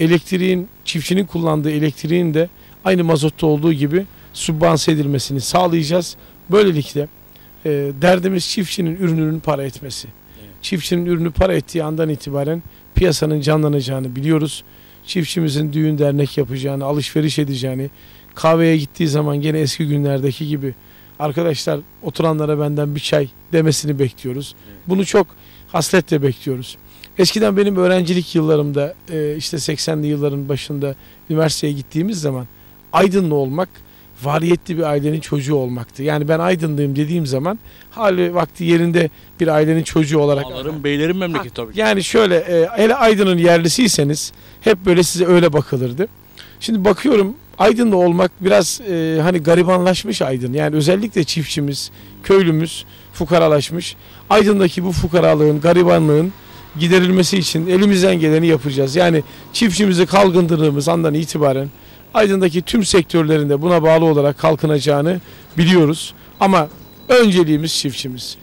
elektriğin çiftçinin kullandığı elektriğin de aynı mazotta olduğu gibi sübvanse edilmesini sağlayacağız. Böylelikle e, derdimiz çiftçinin ürününün para etmesi. Evet. Çiftçinin ürünü para ettiği andan itibaren piyasanın canlanacağını biliyoruz. Çiftçimizin düğün dernek yapacağını, alışveriş edeceğini, kahveye gittiği zaman gene eski günlerdeki gibi arkadaşlar oturanlara benden bir çay demesini bekliyoruz. Bunu çok hasretle bekliyoruz. Eskiden benim öğrencilik yıllarımda e, işte 80'li yılların başında üniversiteye gittiğimiz zaman Aydınlı olmak variyetli bir ailenin çocuğu olmaktı. Yani ben Aydınlıyım dediğim zaman hali vakti yerinde bir ailenin çocuğu olarak Ağaların beylerin memleketi tabii ki. yani şöyle e, hele Aydın'ın yerlisiyseniz hep böyle size öyle bakılırdı. Şimdi bakıyorum Aydın'da olmak biraz e, hani garibanlaşmış Aydın. Yani özellikle çiftçimiz, köylümüz fukaralaşmış. Aydın'daki bu fukaralığın, garibanlığın giderilmesi için elimizden geleni yapacağız. Yani çiftçimizi kalkındırdığımız andan itibaren Aydın'daki tüm sektörlerinde buna bağlı olarak kalkınacağını biliyoruz. Ama önceliğimiz çiftçimiz.